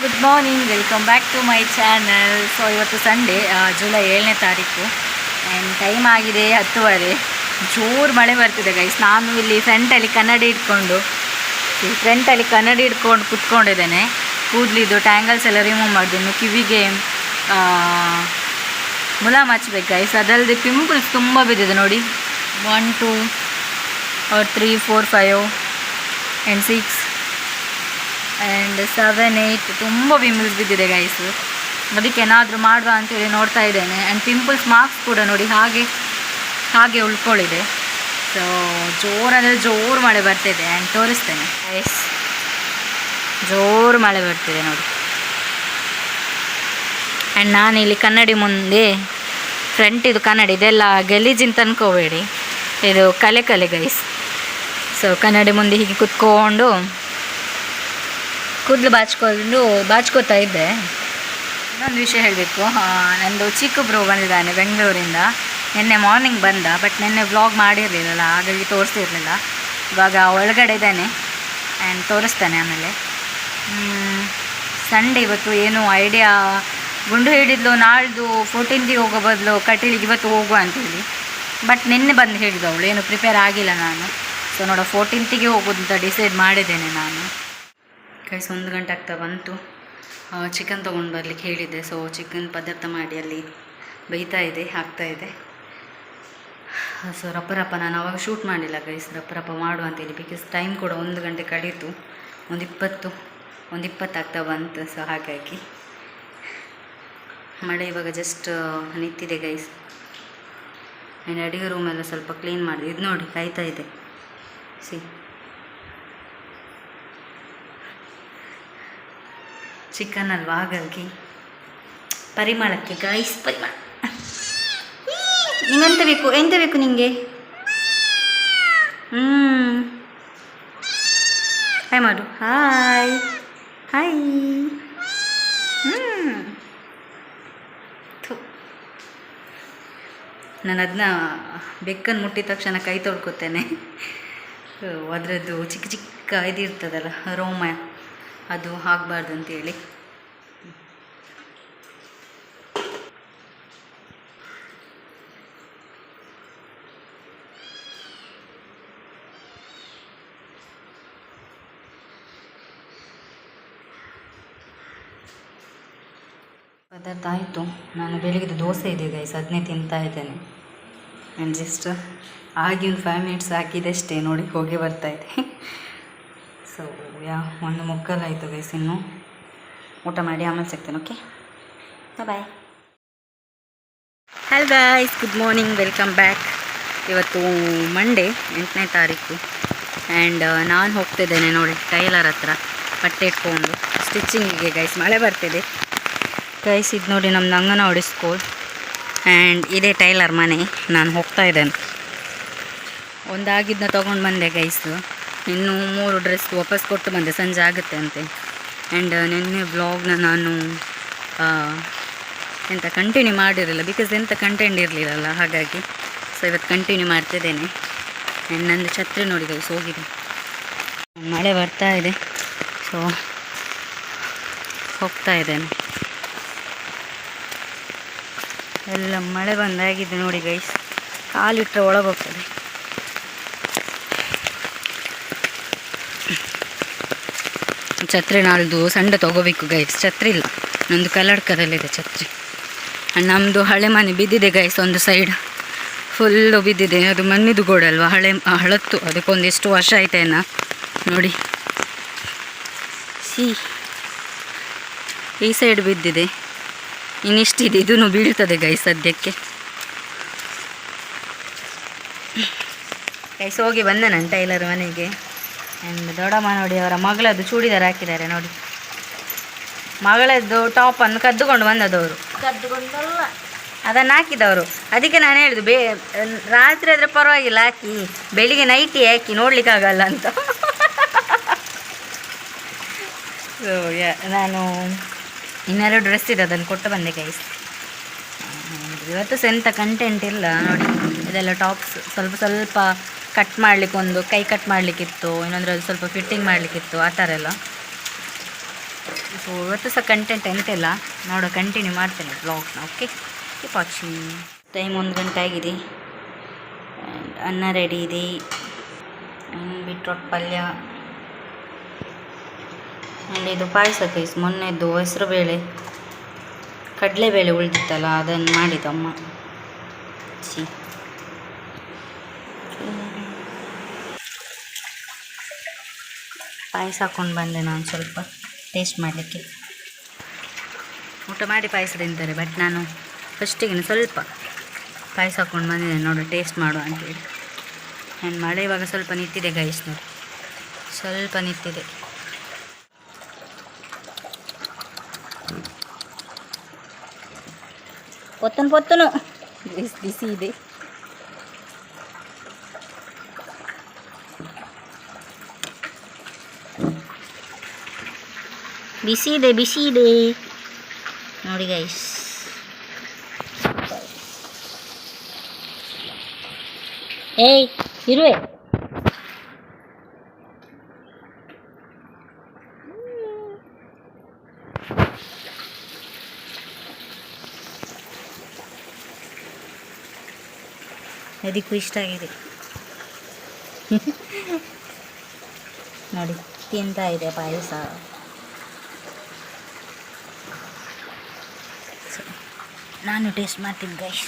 Good morning welcome back to my channel so ಇವತ್ತು Sunday July ಏಳನೇ ತಾರೀಕು. And time ಆಗಿದೆ ಹತ್ತುವರೆ. ಜೋರು ಮಳೆ ಬರ್ತಿದೆ ಗೈಸ್ ನಾನು ಇಲ್ಲಿ ಫ್ರಂಟಲ್ಲಿ ಕನ್ನಡಿ ಇಟ್ಕೊಂಡು ಈ ಫ್ರಂಟಲ್ಲಿ ಕನ್ನಡಿ ಇಟ್ಕೊಂಡು ಕುತ್ಕೊಂಡಿದ್ದೇನೆ. ಕೂದಲಿದ್ದು ಟ್ಯಾಂಗಲ್ಸ್ ಎಲ್ಲ ರಿಮೂವ್ ಮಾಡಿದ್ದೀನಿ ಕಿವಿಗೆ ಮುಲಾಮ್ ಹಚ್ಬೇಕು ಗೈಸ್ ಅದಲ್ಲದೆ ಪಿಂಪಲ್ಸ್ ತುಂಬ ಬಿದ್ದಿದೆ ನೋಡಿ. One two three four five and six and seven eight ತುಂಬ ಪಿಂಪಲ್ಸ್ ಬಿದ್ದಿದೆ ಗೈಸು ಅದಕ್ಕೆ ಏನಾದರೂ ಮಾಡುವ ಅಂತೇಳಿ ನೋಡ್ತಾ ಇದ್ದೇನೆ. ಆ್ಯಂಡ್ ಪಿಂಪಲ್ಸ್ ಮಾರ್ಕ್ಸ್ ಕೂಡ ನೋಡಿ ಹಾಗೆ ಹಾಗೆ ಉಳ್ಕೊಳ್ಳಿದೆ ಸೊ ಜೋರಂದರೆ ಜೋರು ಮಳೆ ಬರ್ತಿದೆ ಆ್ಯಂಡ್ ತೋರಿಸ್ತೇನೆ. ಗೈಸ್ ಜೋರು ಮಳೆ ಬರ್ತಿದೆ ನೋಡಿ. ಆ್ಯಂಡ್ ನಾನಿಲ್ಲಿ ಕನ್ನಡಿ ಮುಂದೆ ಫ್ರಂಟ್ ಇದು ಕನ್ನಡಿ, ಇದೆಲ್ಲ ಗಲೀಜಿನ ತಂದ್ಕೋಬೇಡಿ ಇದು ಕಲೆ ಕಲೆ ಗೈಸ್ ಸೊ ಕನ್ನಡಿ ಮುಂದೆ ಹೀಗೆ ಕುತ್ಕೊಂಡು ಕೂದಲು ಬಾಚ್ಕೊಂಡು, ಬಾಚ್ಕೋತಾ ಇದ್ದೆ. ಇನ್ನೊಂದು ವಿಷಯ ಹೇಳಬೇಕು. ನಂದು ಚಿಕ್ಕ ಬ್ರೋ ಬಂದಿದ್ದಾನೆ ಬೆಂಗಳೂರಿಂದ. ನಿನ್ನೆ ಮಾರ್ನಿಂಗ್ ಬಂದ ಬಟ್ ನಿನ್ನೆ ವ್ಲಾಗ್ ಮಾಡಿರಲಿಲ್ಲಲ್ಲ, ಹಾಗಾಗಿ ತೋರಿಸ್ತಿರ್ಲಿಲ್ಲ. ಇವಾಗ ಒಳಗಡೆ ಇದ್ದಾನೆ ಆ್ಯಂಡ್ ತೋರಿಸ್ತಾನೆ ಆಮೇಲೆ. ಸಂಡೇ ಇವತ್ತು ಏನು ಐಡಿಯಾ ಗುಂಡು ಹಿಡಿದ್ಲು, ನಾಳ್ದು ಫೋರ್ಟೀನ್ತಿಗೆ ಹೋಗೋ ಬದಲು ಕಟೀಲಿಗೆ ಇವತ್ತು ಹೋಗುವ ಅಂತೇಳಿ. ಬಟ್ ನಿನ್ನೆ ಬಂದು ಹೇಳಿದ್ದು ಅವಳು ಏನು ಪ್ರಿಪೇರ್ ಆಗಿಲ್ಲ ನಾನು. ಸೊ ನೋಡೋ ಫೋರ್ಟೀನ್ತಿಗೆ ಹೋಗೋದು ಅಂತ ಡಿಸೈಡ್ ಮಾಡಿದ್ದೇನೆ ನಾನು. ಕೈಸ್ ಒಂದು ಗಂಟೆ ಆಗ್ತಾ ಬಂತು. ಚಿಕನ್ ತೊಗೊಂಡು ಬರಲಿಕ್ಕೆ ಹೇಳಿದ್ದೆ. ಸೊ ಚಿಕನ್ ಪದಾರ್ಥ ಮಾಡಿ ಅಲ್ಲಿ ಬೇಯ್ತಾ ಇದೆ, ಹಾಕ್ತಾ ಇದೆ. ಸೊ ರಪ್ಪ ನಾನು ಅವಾಗ ಶೂಟ್ ಮಾಡಿಲ್ಲ ಗೈಸ್ ರಪ್ಪ ರಪ್ಪ ಮಾಡುವ ಅಂತೇಳಿ ಬಿಕಾಸ್ ಟೈಮ್ ಕೂಡ ಒಂದು ಗಂಟೆ ಕಳೀತು. ಒಂದು ಇಪ್ಪತ್ತು ಒಂದು ಇಪ್ಪತ್ತು ಆಗ್ತಾ ಬಂತು. ಸೊ ಹಾಗಾಗಿ ಮಳೆ ಇವಾಗ ಜಸ್ಟ್ ನಿಂತಿದೆ ಗೈಸ್ ಆ್ಯಂಡ್ ಅಡುಗೆ ರೂಮೆಲ್ಲ ಸ್ವಲ್ಪ ಕ್ಲೀನ್ ಮಾಡಿದೆ. ಇದು ನೋಡಿ, ಕಾಯ್ತಾ ಇದೆ. ಸಿ ಚಿಕನ್ ಅಲ್ವಾ? ಹಾಗಾಗಿ ಪರಿಮಳಕ್ಕೆ ಗೈಸ್ ಪರಿಮಳ. ನಿಂಗೆಂತ ಬೇಕು ಎಂತ ಬೇಕು ನಿಮಗೆ ಹ್ಞೂ ಹಾಯ್ ಮಾಡು ಹಾಯ್ ಹಾಯ್ ಹ್ಞೂ ನಾನು ಅದನ್ನ ಬೆಕ್ಕನ್ನು ಮುಟ್ಟಿದ ತಕ್ಷಣ ಕೈ ತೊಳ್ಕೊತೇನೆ. ಅದರದ್ದು ಚಿಕ್ಕ ಚಿಕ್ಕ ಇದಿರ್ತದಲ್ಲ, ರೋಮ. ಅದು ಆಗಬಾರ್ದು ಅಂತೇಳಿ ಪದಾರ್ಥ ಆಯಿತು. ನಾನು ಬೆಳಿಗ್ಗೆ ದೋಸೆ ಇದೆ ಗೈಸ್ ಅದನ್ನೇ ತಿಂತಾ ಇದ್ದೇನೆ. ಆ್ಯಂಡ್ ಜಸ್ಟ್ ಆಗಿ ಒಂದು ಫೈವ್ ಮಿನಿಟ್ಸ್ ಹಾಕಿದಷ್ಟೇ, ನೋಡಿ ಹೋಗಿ ಬರ್ತಾ ಇದೆ. ಸೊ ಯಾ, ಒಂದು ಮುಗ್ಗಲಾಯಿತು ಗೈಸ್ ಇನ್ನು. ಊಟ ಮಾಡಿ ಆಮೇಲೆ ಸಿಗ್ತೇನೆ okay bye hello guys good morning welcome back ಇವತ್ತು ಮಂಡೇ ಎಂಟನೇ ತಾರೀಕು. ಆ್ಯಂಡ್ ನಾನು ಹೋಗ್ತಿದ್ದೇನೆ ನೋಡಿ ಟೈಲರ್ ಹತ್ರ, ಬಟ್ಟೆ ಇಟ್ಕೊಂಡು ಸ್ಟಿಚ್ಚಿಂಗಿಗೆ ಗೈಸ್ ಮಳೆ ಬರ್ತಿದೆ. ಗೈಸ್ ಇದು ನೋಡಿ ನಮ್ಮ ಅಂಗನವಾಡಿ ಸ್ಕೂಲ್ ಆ್ಯಂಡ್ ಇದೇ ಟೈಲರ್ ಮನೆ, ನಾನು ಹೋಗ್ತಾ ಇದ್ದೇನೆ. ಒಂದಾಗಿದ್ದನ್ನ ತೊಗೊಂಡು ಬಂದೆ ಗೈಸು ಇನ್ನು ಮೂರು ಡ್ರೆಸ್ ವಾಪಸ್ ಕೊಟ್ಟು ಬಂದೆ. ಸಂಜೆ ಆಗುತ್ತೆ ಅಂತೆ. ಆ್ಯಂಡ್ ನಿನ್ನೆ ವ್ಲಾಗ್ನ ನಾನು ಎಂಥ ಎಂತ ಕಂಟಿನ್ಯೂ ಮಾಡಿರಲಿಲ್ಲ. ಬಿಕಾಸ್ ಎಂತ ಕಂಟೆಂಟ್ ಇರಲಿಲ್ಲಲ್ಲ, ಹಾಗಾಗಿ. ಸೊ ಇವತ್ತು ಕಂಟಿನ್ಯೂ ಮಾಡ್ತಿದ್ದೇನೆ. ಆ್ಯಂಡ್ ನಂದು ಛತ್ರಿ ನೋಡಿ ಗೈಸ್ ಹೋಗಿದೆ. ಮಳೆ ಬರ್ತಾ ಇದೆ. ಸೊ ಹೋಗ್ತಾ ಇದ್ದೇನೆ. ಎಲ್ಲ ಮಳೆ ಬಂದಾಗಿದೆ ನೋಡಿ ಗೈಸ್ ಕಾಲಿಟ್ಟರೆ ಒಳಗೆ ಹೋಗ್ತದೆ ಛತ್ರಿ ನಾಳ್ದು ಸಂಡ ತಗೋಬೇಕು ಗೈಸ್ ಛತ್ರಿ ಇಲ್ಲ. ನಂದು ಕಲ್ಲಡ್ಕದಲ್ಲಿದೆ ಛತ್ರಿ. ನಮ್ಮದು ಹಳೆ ಮನೆ ಬಿದ್ದಿದೆ ಗೈಸ್ ಒಂದು ಸೈಡ್ ಫುಲ್ಲು ಬಿದ್ದಿದೆ. ಅದು ಮಣ್ಣಿದು ಗೋಡೆ ಅಲ್ವಾ? ಹಳೆ ಹಳತ್ತು. ಅದಕ್ಕೊಂದು ಎಷ್ಟು ವರ್ಷ ಆಯ್ತೇನ ನೋಡಿ. ಸಿ ಈ ಸೈಡ್ ಬಿದ್ದಿದೆ. ಇನ್ನಿಷ್ಟಿದೆ. ಇದೂ ಬೀಳ್ತದೆ ಗೈಸ್ ಸದ್ಯಕ್ಕೆ. ಗೈಸ್ ಹೋಗಿ ಬಂದೆ ನಾನು ಟೈಲರ್ ಮನೆಗೆ? ಆ್ಯಂಡ್ ದೊಡ್ಡಮ್ಮ ನೋಡಿ ಅವರ ಮಗಳದ್ದು ಚೂಡಿದಾರ ಹಾಕಿದ್ದಾರೆ ನೋಡಿ. ಮಗಳದ್ದು ಟಾಪನ್ನು ಕದ್ದುಕೊಂಡು ಬಂದದವರು. ಕದ್ದುಕೊಂಡಲ್ಲ. ಅದನ್ನು ಹಾಕಿದವರು. ಅದಕ್ಕೆ ನಾನು ಹೇಳಿದ್ದು ಬೇ ರಾತ್ರಿ ಆದರೆ ಪರವಾಗಿಲ್ಲ ಹಾಕಿ. ಬೆಳಿಗ್ಗೆ ನೈಟಿ ಹಾಕಿ ನೋಡ್ಲಿಕ್ಕಾಗಲ್ಲ ಅಂತ. ಸೊ ನಾನು ಇನ್ನೆರಡು ಡ್ರೆಸ್ ಇದೆ ಅದನ್ನು ಕೊಟ್ಟು ಬಂದೆ ಗೈಸ್ ಇವತ್ತು ಸೆಂತ ಕಂಟೆಂಟ್ ಇಲ್ಲ ನೋಡಿ. ಇದೆಲ್ಲ ಟಾಪ್ಸ್ ಸ್ವಲ್ಪ ಸ್ವಲ್ಪ ಕಟ್ ಮಾಡಲಿಕ್ಕೆ ಒಂದು, ಕೈ ಕಟ್ ಮಾಡಲಿಕ್ಕಿತ್ತು, ಇನ್ನೊಂದ್ರಲ್ಲಿ ಸ್ವಲ್ಪ ಫಿಟ್ಟಿಂಗ್ ಮಾಡಲಿಕ್ಕಿತ್ತು, ಆ ಥರ ಎಲ್ಲ. ಸೊ ಇವತ್ತು ಸಹ ಕಂಟೆಂಟ್ ಎಂತಿಲ್ಲ ನೋಡೋ ಕಂಟಿನ್ಯೂ ಮಾಡ್ತೇನೆ ಬ್ಲಾಗ್ನ ಓಕೆ ಕೀಪ್ ವಾಚಿಂಗ್ ಟೈಮ್ ಒಂದು ಗಂಟೆ ಆಗಿದೆ. ಅನ್ನ ರೆಡಿ ಇದೆ. ಬಿಟ್ರೋಟ್ ಪಲ್ಯ. ಆ್ಯಂಡ್ ಇದು ಪಾಯಸ ಕೈಸ್ ಮೊನ್ನೆದ್ದು ಹೆಸರುಬೇಳೆ ಕಡಲೆಬೇಳೆ ಉಳಿದಿತ್ತಲ್ಲ ಅದನ್ನು ಮಾಡಿದಮ್ಮ ಸಿ ಪಾಯಸ ಹಾಕೊಂಡು ಬಂದೆ ನಾನು ಸ್ವಲ್ಪ ಟೇಸ್ಟ್ ಮಾಡಲಿಕ್ಕೆ. ಊಟ ಮಾಡಿ ಪಾಯಸ ತಿಂತಾರೆ ಬಟ್ ನಾನು ಫಸ್ಟಿಗೆ ಸ್ವಲ್ಪ ಪಾಯಸ ಹಾಕ್ಕೊಂಡು ಬಂದಿದ್ದೇನೆ, ನೋಡು ಟೇಸ್ಟ್ ಮಾಡು ಅಂತೇಳಿ. ನಾನು ಮಳೆ ಇವಾಗ ಸ್ವಲ್ಪ ನಿಂತಿದೆ ಗೈಸ್ ನೋಡಿ. ಸ್ವಲ್ಪ ನಿಂತಿದೆ. ಪೊತ್ತನು ಬಿಸಿ ಬಿಸಿ ಇದೆ. ಬಿಸಿ ಇದೆ ಬಿಸಿ ಇದೆ ನೋಡಿ ಗೈಸ್ ಏಯ್ ಇರುವೆ ಅದಕ್ಕೂ ಇಷ್ಟ ಆಗಿದೆ ನೋಡಿ, ತಿಂತಾ ಇದೆ ಪಾಯಸ. ನಾನು ಟೇಸ್ಟ್ ಮಾಡ್ತೀನಿ ಗೈಸ್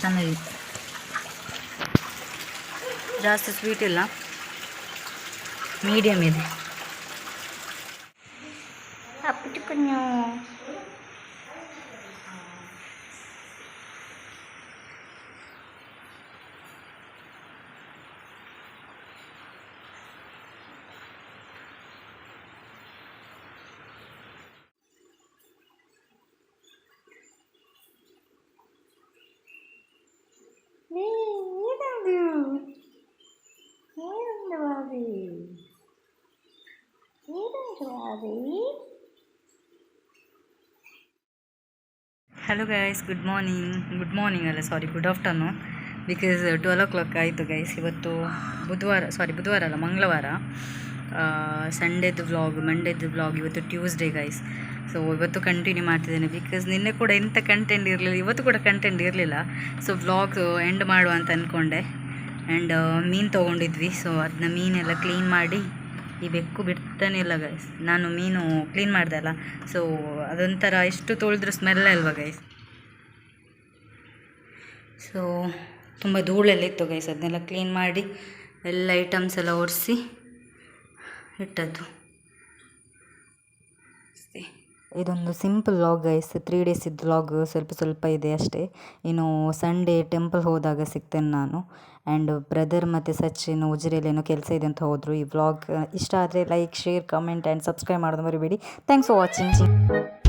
ಚೆನ್ನಾಗಿತ್ತು ಜಾಸ್ತಿ ಸ್ವೀಟ್ ಇಲ್ಲ ಮೀಡಿಯಮ್ ಇದೆ ಕುഞ്ഞു hello guys good morning good morning ಅಲ್ಲ sorry good afternoon because twelve o'clock ಆಯಿತು ಗೈಸ್ ಇವತ್ತು ಬುಧವಾರ ಸಾರಿ ಬುಧವಾರ ಅಲ್ಲ, ಮಂಗಳವಾರ. ಸಂಡೇದು ವ್ಲಾಗ್ ಮಂಡೇದು ವ್ಲಾಗ್ ಇವತ್ತು ಟ್ಯೂಸ್ಡೇ ಗೈಸ್ ಸೊ ಇವತ್ತು ಕಂಟಿನ್ಯೂ ಮಾಡ್ತಿದ್ದೇನೆ ಬಿಕಾಸ್ ನಿನ್ನೆ ಕೂಡ ಎಂಥ ಕಂಟೆಂಟ್ ಇರಲಿಲ್ಲ, ಇವತ್ತು ಕೂಡ ಕಂಟೆಂಟ್ ಇರಲಿಲ್ಲ. ಸೊ ವ್ಲಾಗ್ ಎಂಡ್ ಮಾಡುವ ಅಂತ ಅಂದ್ಕೊಂಡೆ ಆ್ಯಂಡ್ ಮೀನು ತೊಗೊಂಡಿದ್ವಿ. ಸೊ ಅದನ್ನ ಮೀನೆಲ್ಲ ಕ್ಲೀನ್ ಮಾಡಿ ಈ ಬೆಕ್ಕು ಬಿಡ್ತಾನೆ ಇಲ್ಲ ಗೈಸ್ ನಾನು ಮೀನು ಕ್ಲೀನ್ ಮಾಡಿದೆ ಅಲ್ಲ. ಸೊ ಅದೊಂಥರ ಎಷ್ಟು ತೊಳೆದ್ರೂ ಸ್ಮೆಲ್ ಅಲ್ವಾ ಗೈಸ್ ಸೊ ತುಂಬ ಧೂಳೆಲ್ಲ ಇತ್ತು ಗೈಸ್ ಅದನ್ನೆಲ್ಲ ಕ್ಲೀನ್ ಮಾಡಿ ಎಲ್ಲ ಐಟಮ್ಸ್ ಎಲ್ಲ ಒರೆಸಿ ಇಟ್ಟದ್ದು. ಇದೊಂದು simple vlog guys three days ಇದ್ದ ವ್ಲಾಗ್ ಸ್ವಲ್ಪ ಸ್ವಲ್ಪ ಇದೆ ಅಷ್ಟೇ. ಇನ್ನು ಸಂಡೇ ಟೆಂಪಲ್ ಹೋದಾಗ ಸಿಗ್ತೇನೆ ನಾನು. ಆ್ಯಂಡ್ ಬ್ರದರ್ ಮತ್ತು ಸಚಿನ್ ಉಜಿರೆಯಲ್ಲಿ ಏನೋ ಕೆಲಸ ಇದೆ ಅಂತ ಹೋದರು ಈ ವ್ಲಾಗ್ ಇಷ್ಟ ಆದರೆ like share comment and subscribe ಮಾಡೋದು ಮರಿಬೇಡಿ. Thanks for watching